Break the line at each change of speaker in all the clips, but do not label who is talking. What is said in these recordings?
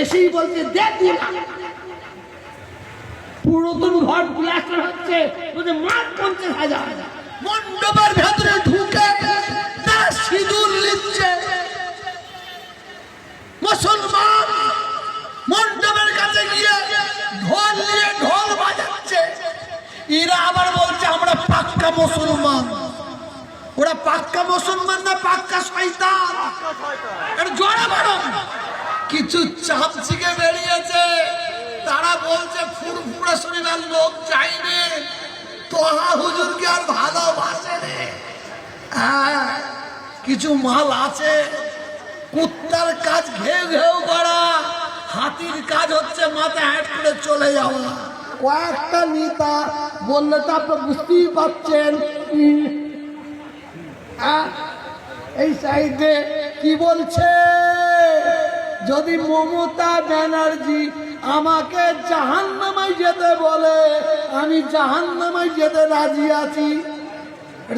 এসেই বলছে দেখি না পুরাতন ঘর প্লাস্টার হচ্ছে বলছে মাঠ পঞ্চাশ হাজার।
মণ্ডপের ভেতরে ঢুকে তারা সিঁদুর লিখছে। মুসলমান মণ্ডপের কাছে গিয়ে ঢোল নিয়ে ঢোল বাজাচ্ছে। এরা আবার বলছে আমরা পাক্কা মুসলমান। ওরা পাক্কা মুসলমান না পাক্কা শয়তান? এটা জোরে বলো কিছু চামচিকে বেরিয়েছে। তারা বলছে ফুরফুরা শরীরের লোক চাইবে তোহা হুজুরকে আর ভালোবাসে রে হ্যাঁ, কিছু মাল আছে। কুত্তার কাজ ঘেউ ঘেউ করা। হাতির কাজ হচ্ছে মাথা হ্যাট করে চলে যাওয়া।
কয়েকটা নেতা বললে তো আপনি বুঝতেই পারছেন। এই সাইডে কি বলছে? যদি মমতা ব্যানার্জি আমাকে জাহান নামাই যেতে বলে, আমি জাহান নামাই যেতে রাজি আছি।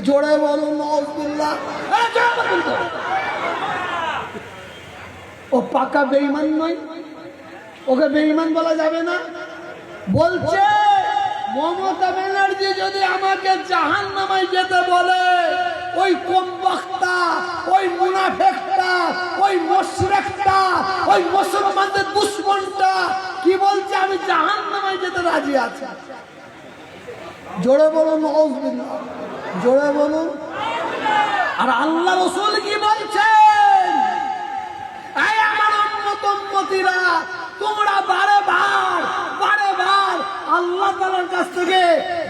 জোরে বলুন নজবুল্লাহ ও পাকা বেইমান নয়। ওকে বেইমান বলা যাবে না। বলছে, মমতা ব্যানার্জি যদি আমাকে জাহান নামাই যেতে বলে, ওই কম বক্তা, ওই মশরেকটা ওই মুসলমানদের দুশ্মনটা কি বলছে? আমি জাহান নামাই যেতে রাজি আছি। জোরে বলুন। জোরে বলুন। আর আল্লাহ রসুল কি বলছেন? আমার উন্নত উন্মতিরা তোমরা বারে বার বারে বার আল্লাহ তালার কাছ থেকে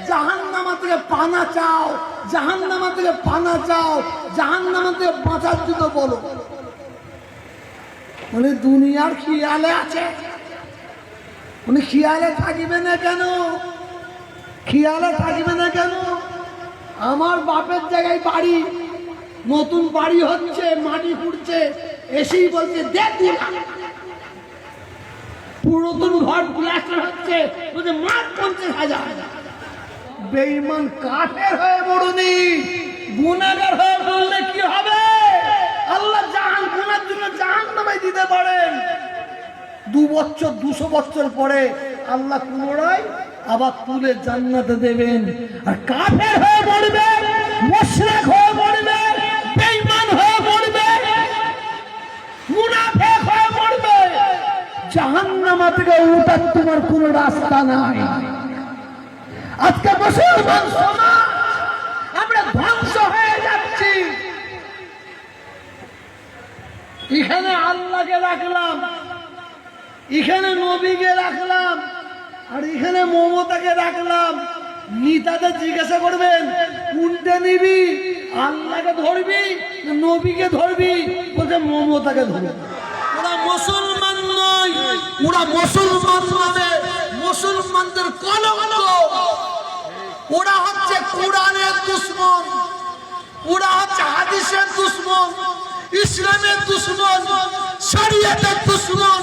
জাহান নামা থেকে পানা চাও জাহান নামা থেকে পানা চাও জাহান নামা থেকে বাঁচার জন্য বলো। মানে দুনিয়ার খেয়ালে আছে। উনি খেয়ালে থাকিবে না কেন? খেয়ালে থাকিবে না কেন? আমার বাপের জায়গায় বাড়ি, নতুন বাড়ি হচ্ছে, মাটি ফুটছে এসেই বলছে দেখি পুরাতন ঘর প্লাস্টার হচ্ছে, বলছে মাঠ পঞ্চাশ হাজার। বেইমান কাঠের হয়ে মরুনি গুণাগার হয়ে বললে কি হবে আল্লাহ জাহান গুনার জন্য জাহান নামাই দিতে পারেন দু বছর, দুশো বছর পরে আল্লাহ পুনরায় আবার তুলে জান্নাতে দেবেন। আর কাফের হয়ে মরবে, মুশরিক হয়ে মরবে, বেঈমান হয়ে মরবে, মুনাফিক হয়ে মরবে। জাহান্নামা থেকে উঠার তোমার কোনো রাস্তা নাই। আজকে মুসলমান সমাজ আমরা ধ্বংস হয়ে যাচ্ছি। এখানে আল্লাহকে রাখলাম। এখানে নবীকে রাখলাম, আর এখানে মমতাকে রাখলাম। নিতাদের জিজ্ঞাসা করবেন, কোনটা নিবি? আল্লাহকে ধরবি নবীকে ধরবি? বলছে, মমতাকে ধরবি।
ওরা মুসলমান নয়, ওরা মুসলমান মানে মুসলমানদের কলঙ্ক। ওরা হচ্ছে কোরআনের দুশ্মন, ওরা হচ্ছে হাদিসের দুশ্মন, ইসলামের দুশ্মন, শরীয়তের দুশ্মন।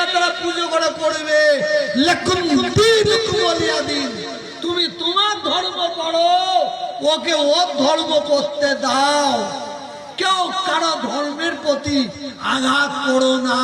শিখেরা তারা পুজো করে দিন
তুমি তোমার ধর্ম করো
ওকে ওর ধর্ম করতে দাও। কেউ কারও ধর্মের প্রতি আঘাত করো না।